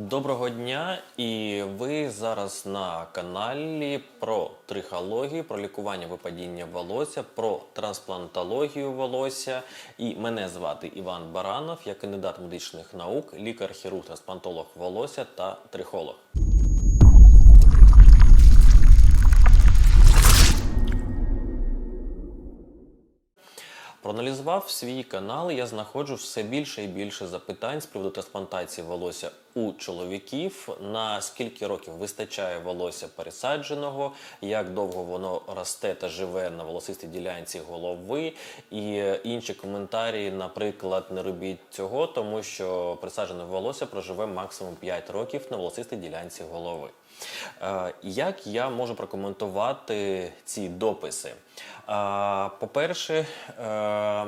Доброго дня! І ви зараз на каналі про трихологію, про лікування випадіння волосся, про трансплантологію волосся. І мене звати Іван Баранов, я кандидат медичних наук, лікар-хірург, трансплантолог волосся та трихолог. Проаналізував свій канал, я знаходжу все більше і більше запитань з приводу трансплантації волосся у чоловіків. На скільки років вистачає волосся пересадженого, як довго воно росте та живе на волосистій ділянці голови, і інші коментарі, наприклад, не робіть цього, тому що пересаджене волосся проживе максимум 5 років на волосистій ділянці голови. Е, Як я можу прокоментувати ці дописи? Е, По-перше, е,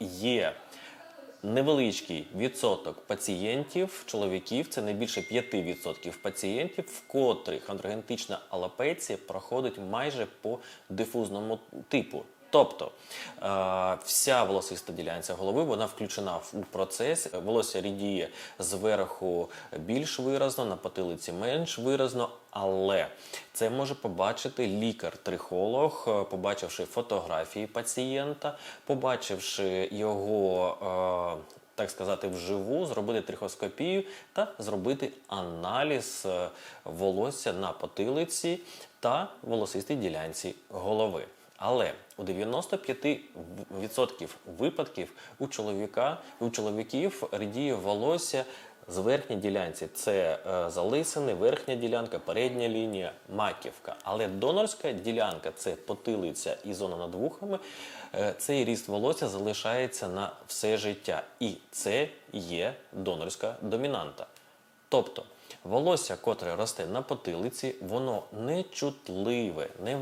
є невеличкий відсоток пацієнтів, чоловіків, це не більше 5% пацієнтів, в котрих андрогенетична алопеція проходить майже по дифузному типу. Тобто е, вся волосиста ділянця голови вона включена в- процес. Волосся рідіє зверху більш виразно, на потилиці менш виразно, але це може побачити лікар-трихолог, е, побачивши фотографії пацієнта, побачивши його. е, так сказати, вживу, зробити трихоскопію та зробити аналіз волосся на потилиці та волосистій ділянці голови. Але у 95% випадків у чоловіка у чоловіків рідіє волосся з верхньої ділянці. Це е, залисини, верхня ділянка, передня лінія, маківка. Але донорська ділянка це потилиця і зона над вухами. Е, цей ріст волосся залишається на все життя. І це є донорська домінанта. Тобто волосся, котре росте на потилиці, воно не чутливе, не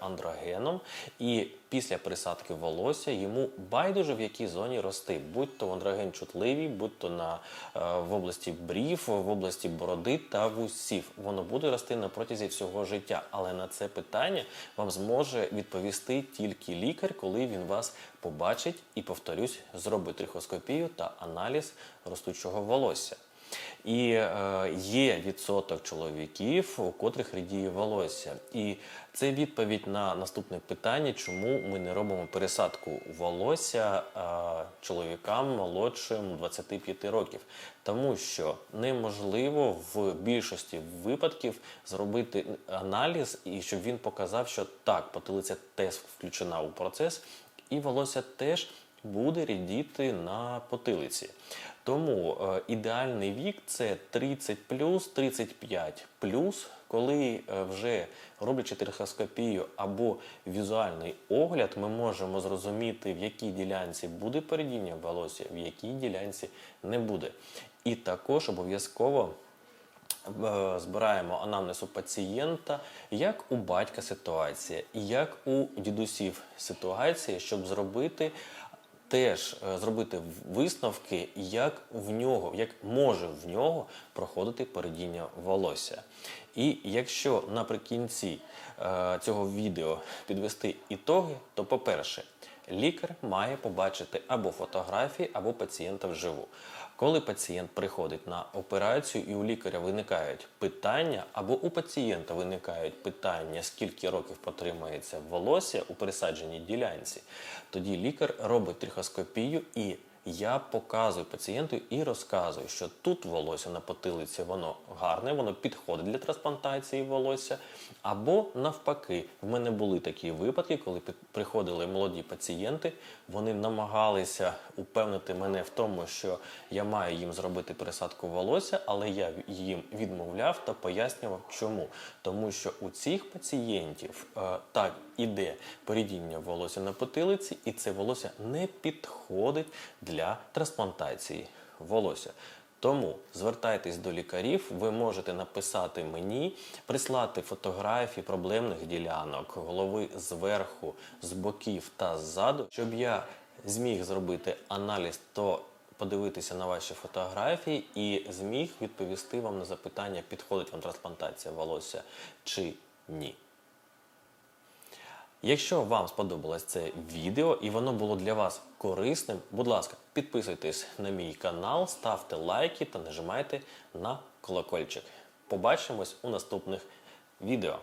андрогеном, і після присадки волосся йому байдуже в якій зоні рости, будь то андроген чутливий, будь то на, е, в області брів, в області бороди та вусів. Воно буде рости на протязі всього життя. Але на це питання вам зможе відповісти тільки лікар, коли він вас побачить і, повторюсь, зробить трихоскопію та аналіз ростучого волосся. І е, є відсоток чоловіків, у котрих рідіє волосся. І це відповідь на наступне питання, чому ми не робимо пересадку волосся е, чоловікам молодшим 25 років. Тому що неможливо в більшості випадків зробити аналіз, і щоб він показав, що так, потилиця теж включена у процес, і волосся теж буде рідіти на потилиці. Тому е, ідеальний вік це 30 35 коли е, вже роблячи трихоскопію або візуальний огляд, ми можемо зрозуміти, в якій ділянці буде передіння волосся, в якій ділянці не буде. І також обов'язково е, збираємо анамнез у пацієнта, як у батька ситуація, і як у дідусів ситуація, щоб зробити теж е, зробити висновки, як в нього, як може в нього проходити передіння волосся. І якщо наприкінці е, цього відео підвести ітоги, то по-перше, лікар має побачити або фотографії, або пацієнта вживу. Коли пацієнт приходить на операцію і у лікаря виникають питання, або у пацієнта виникають питання, скільки років протримається волосся у пересадженій ділянці, тоді лікар робить трихоскопію і я показую пацієнту і розказую, що тут волосся на потилиці воно гарне, воно підходить для трансплантації волосся. Або навпаки, в мене були такі випадки, коли приходили молоді пацієнти, вони намагалися упевнити мене в тому, що я маю їм зробити пересадку волосся, але я їм відмовляв та пояснював, чому. Тому що у цих пацієнтів е, так іде порідіння волосся на потилиці, і це волосся не підходить для трансплантації волосся. Тому звертайтесь до лікарів, ви можете написати мені, прислати фотографії проблемних ділянок, голови зверху, з боків та ззаду, щоб я зміг зробити аналіз, то подивитися на ваші фотографії і зміг відповісти вам на запитання, підходить вам трансплантація волосся чи ні. Якщо вам сподобалось це відео і воно було для вас корисним, будь ласка, підписуйтесь на мій канал, ставте лайки та нажимайте на колокольчик. Побачимось у наступних відео.